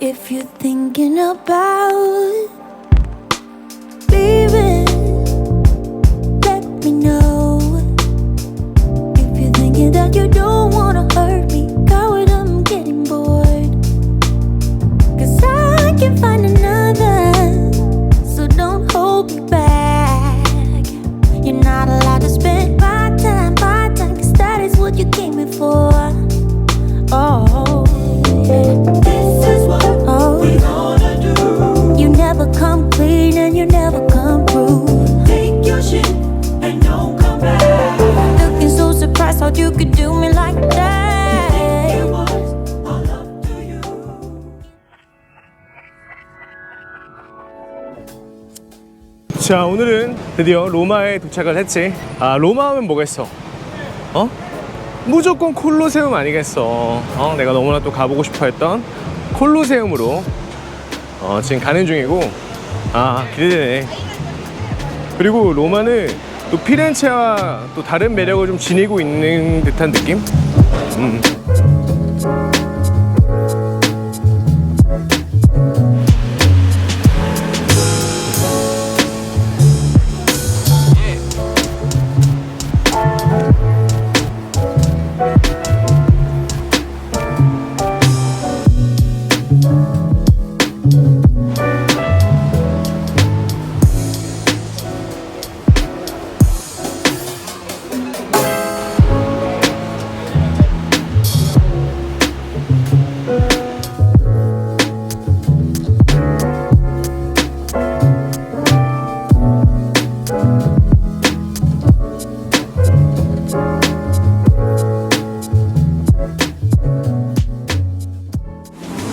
If you're thinking about 자 오늘은 드디어 로마에 도착을 했지. 아 로마 하면 뭐겠어? 어? 무조건 콜로세움 아니겠어. 어 내가 너무나 또 가보고 싶어 했던 콜로세움으로 어 지금 가는 중이고. 아 기대되네. 그리고 로마는 또 피렌체와 또 다른 매력을 좀 지니고 있는 듯한 느낌? 음.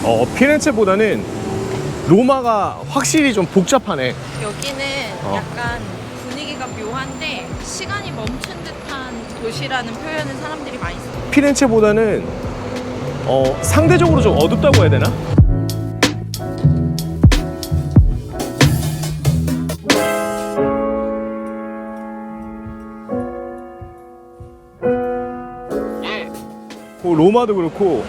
어 피렌체보다는 로마가 확실히 좀 복잡하네 여기는 어. 약간 분위기가 묘한데 시간이 멈춘 듯한 도시라는 표현을 사람들이 많이 써요. 피렌체보다는 어, 상대적으로 좀 어둡다고 해야 되나? 어, 로마도 그렇고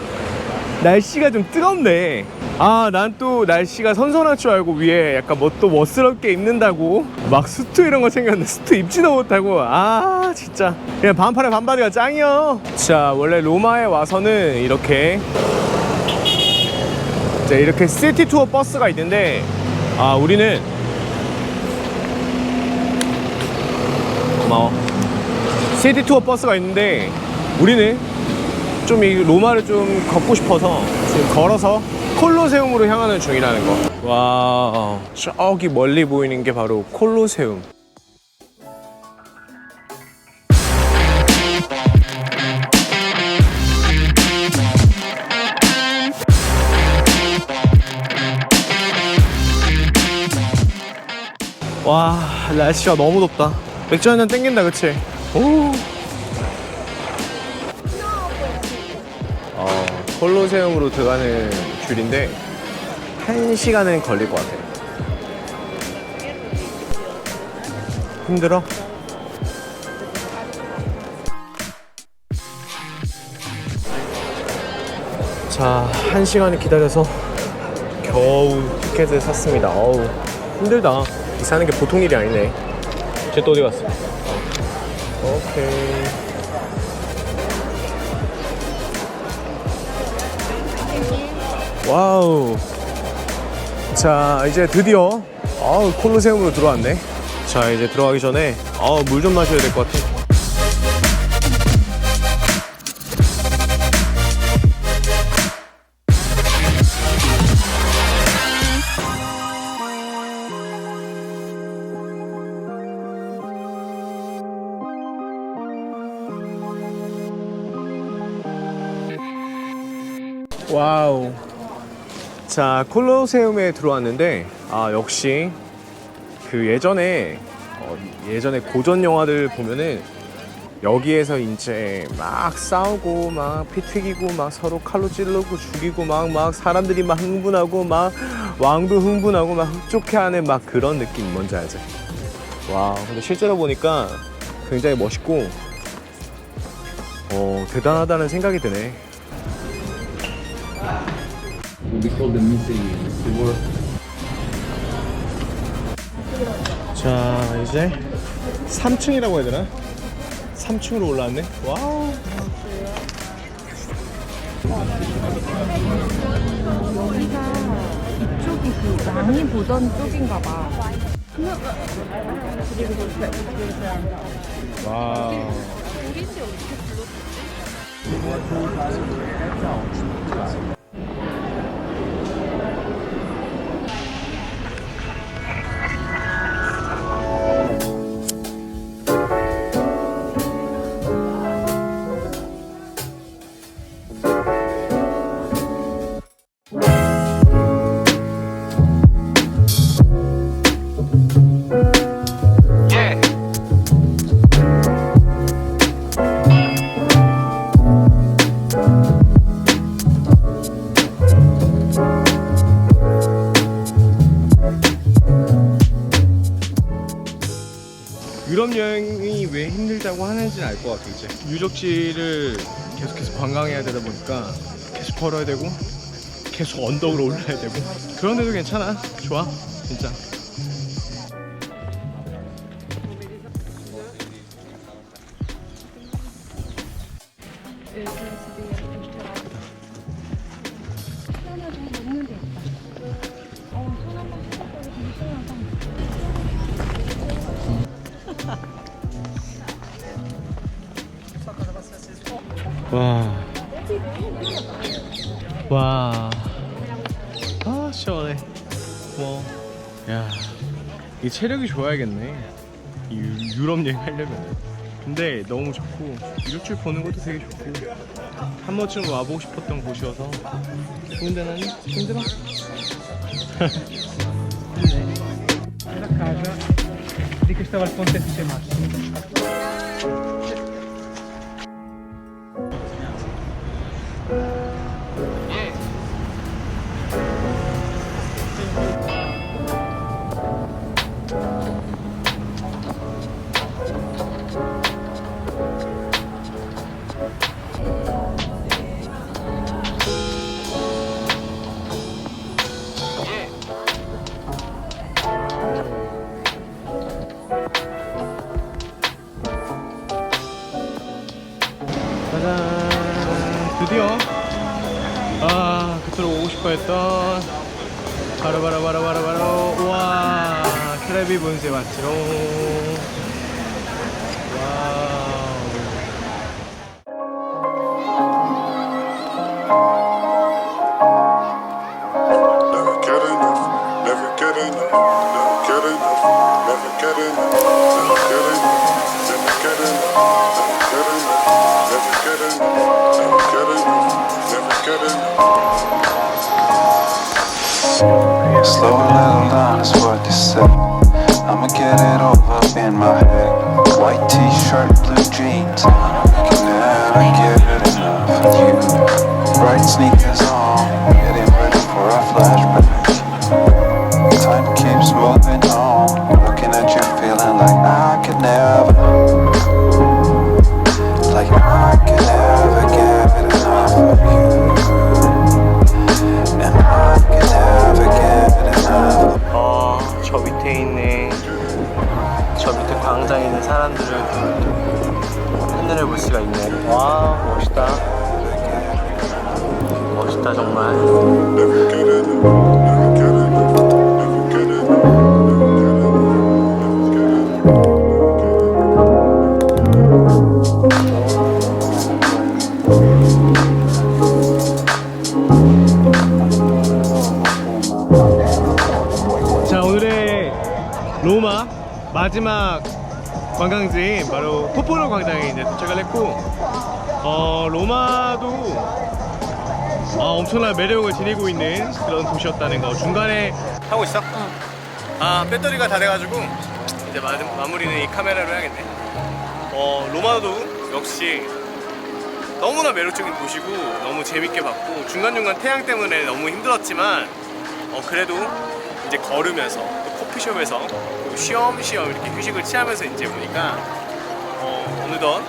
날씨가 좀 뜨겁네. 아, 난 또 날씨가 선선할 줄 알고 위에 약간 뭐 또 멋스럽게 입는다고 막 수트 이런 거 챙겼는데 수트 입지도 못하고 아 진짜 그냥 반팔에 반바지가 짱이요. 자, 원래 로마에 와서는 이렇게 자, 이렇게 시티 투어 버스가 있는데 아, 우리는 고마워. 시티 투어 버스가 있는데 우리는 좀 이 로마를 좀 걷고 싶어서 지금 걸어서 콜로세움으로 향하는 중이라는 거. 와, 저기 멀리 보이는 게 바로 콜로세움. 와, 날씨가 너무 덥다. 맥주 한 잔 땡긴다, 그치? 오. 콜로세움으로 들어가는 줄인데 한 시간은 걸릴 것 같아. 힘들어? 자, 한 시간을 기다려서 겨우 티켓을 샀습니다. 어우, 힘들다. 이 사는 게 보통 일이 아니네. 쟤 또 어디 갔어? 어. 오케이. 와우. 자, 이제 드디어 아우 콜로세움으로 들어왔네. 자, 이제 들어가기 전에 아우 물 좀 마셔야 될 것 같아. 와우. 자, 콜로세움에 들어왔는데, 아, 역시 그 예전에, 어, 예전에 고전 영화들 보면은 여기에서 이제 막 싸우고 막 피 튀기고 막 서로 칼로 찌르고 죽이고 막 막 사람들이 막 흥분하고 막 왕도 흥분하고 막 흡족해하는 막 그런 느낌 뭔지 알지? 와 근데 실제로 보니까 굉장히 멋있고 어 대단하다는 생각이 드네. We call them missing the word 자 이제 3층이라고 해야 되나? 3층으로 올라왔네 와우 이쪽이 그 많이 보던 쪽인가 봐. 와우 우리인데 어떻게 불렀지? 유럽 여행이 왜 힘들다고 하는지는 알 것 같아 이제. 유적지를 계속해서 관광해야 되다 보니까 계속 걸어야 되고 계속 언덕으로 올라야 되고. 그런데도 괜찮아. 좋아. 진짜 와. 아, 시원해. 뭐. 야. 이 체력이 좋아야겠네. 이 유, 유럽 여행 하려면. 근데 너무 좋고, 유적지 보는 것도 되게 좋고, 한 번쯤 와보고 싶었던 곳이어서, 좋은데는 힘들어. la casa di il pontefice Massimo. 아 그토록 오고 싶어 했던 바로 바로 바로 바로 바로 우와 트레비 본세 왔지롱 와우 Never get enough, Slow little down is what you said. I'ma get it all up in my head. White t-shirt, blue jeans. Can never get enough of you. Bright sneakers 마지막 관광지인 바로 포포로 광장에 이제 도착을 했고, 어, 로마도 아, 엄청난 매력을 지니고 있는 그런 도시였다는 거. 중간에 하고 있어? 아, 배터리가 다 돼가지고 이제 마, 마무리는 이 카메라로 해야겠네. 어, 로마도 역시 너무나 매력적인 도시고 너무 재밌게 봤고 중간중간 태양 때문에 너무 힘들었지만 어, 그래도 이제 걸으면서 또 쉬엄쉬엄 이렇게 휴식을 취하면서 이제 보니까 어, 어느덧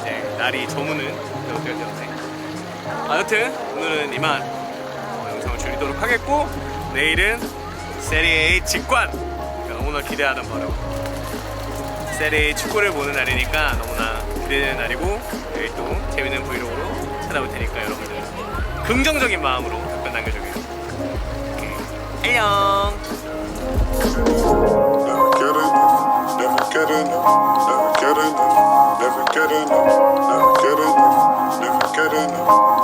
이제 날이 저무는 그런 때가 되었네. 아, 여튼 오늘은 이만 어, 영상을 드리도록 하겠고 내일은 세리에 직관! 그러니까 너무나 기대하는 바로 세리에 축구를 보는 날이니까 너무나 기대되는 날이고 내일 또 재밌는 브이로그로 찾아올 테니까 여러분들 긍정적인 마음으로 답변 남겨주세요. 안녕 never get enough.